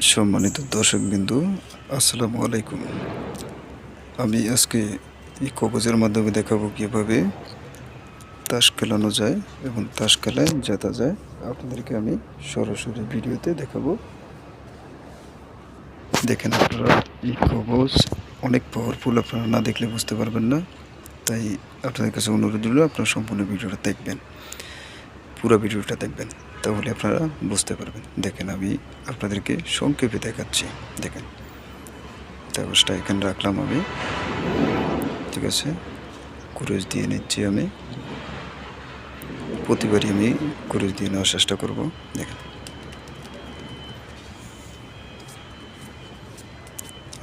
সম্মানিত দর্শক বিন্দু আসসালামু আলাইকুম। আমি আজকে এই কবজের মাধ্যমে দেখাবো কীভাবে তাস খেলানো যায় এবং তাস খেলায় জেতা যায়। আপনাদেরকে আমি সরাসরি ভিডিওতে দেখাবো। দেখেন আপনারা, এই কবজ অনেক পাওয়ারফুল আপনারা না দেখলে বুঝতে পারবেন না। তাই আপনাদের কাছে অনুরোধ হলো আপনারা সম্পূর্ণ ভিডিওটা দেখবেন। পুরো ভিডিওটা দেখবেন। তাহলে আপনারা বুঝতে পারবেন। দেখেন আমি আপনাদেরকে সংক্ষেপে দেখাচ্ছি। দেখেন। কাগজটা এখানে রাখলাম আমি। ঠিক আছে? কুরুজ দিয়ে নিচ্ছি আমি। প্রতিবারই আমি কুরুজ দিয়ে নেওয়ার চেষ্টা করব। দেখেন।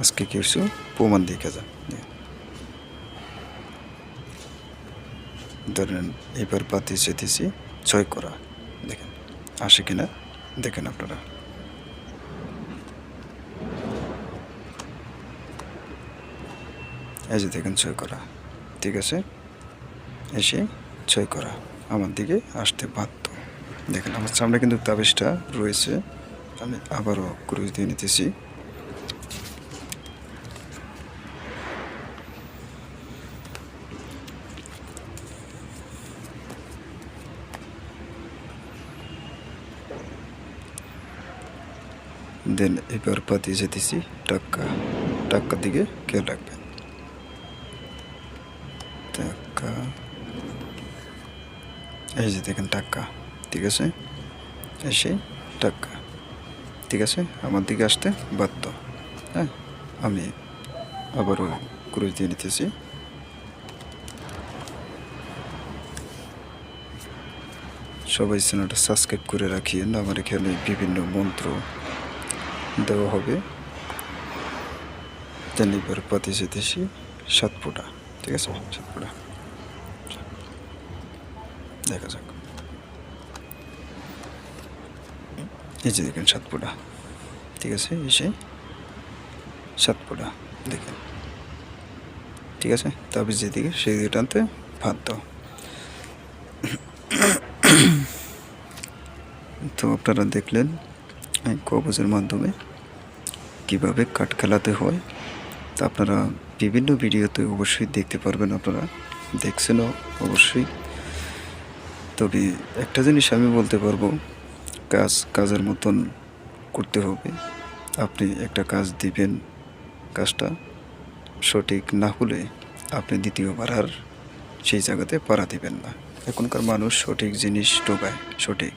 আজকে কি হচ্ছে প্রমাণ দেখে যান। ধরেন, এবার পাতি চেতেছি ছয় করা। দেখেন। আসে কিনা দেখেন আপনারা। এই যে দেখেন ছয় করা, ঠিক আছে? এসে ছয় করা, আমার দিকে আসতে বাধ্য। দেখেন আমার সামনে কিন্তু তাবিজটা রয়েছে, আমি আবারও ক্রুজ দিয়ে নিতেছি। দেন এবার পাতি যেতেছি, টাক্কা টাক্কার দিকে খেয়াল রাখবেন। টাক্কা। এই যে দেখেন টাক্কা, ঠিক আছে? এসে টাক্কা, ঠিক আছে? আমার দিকে আসতে বাধ্য। হ্যাঁ আমি আবারও ক্রুজ দিয়ে নিতেছি। সবাই চ্যানেলটা সাবস্ক্রাইব করে রাখিয়েন, আমার এখানে বিভিন্ন মন্ত্র দেওয়া হবে। এবার পাতি যেতেছি সাত ফুটা ঠিক আছে? সাত ফুটা দেখা যাক। এই যে দেখেন সাত ফুটা ঠিক আছে? এসে সাত ফুটা দেখেন। ঠিক আছে? তারপর যেদিকে সেই দিকে টানতে ভাত দাও। তো আপনারা দেখলেন কবজের মাধ্যমে কীভাবে কাঠ খেলাতে হয়, তা আপনারা বিভিন্ন ভিডিওতে অবশ্যই দেখতে পারবেন আপনারা। দেখছেনও অবশ্যই। তবে একটা জিনিস আমি বলতে পারব, কাজ, কাজের মতন করতে হবে। আপনি একটা কাজ দিবেন, কাজটা সঠিক না হলে আপনি দ্বিতীয়বার আর সেই জায়গাতে পাড়া দিবেন না। এখনকার মানুষ সঠিক জিনিস ডোবায় সঠিক।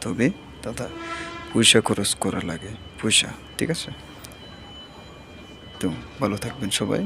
তবে দাদা পয়সা খরচ করা লাগে পয়সা ঠিক আছে? তো ভালো থাকবেন সবাই।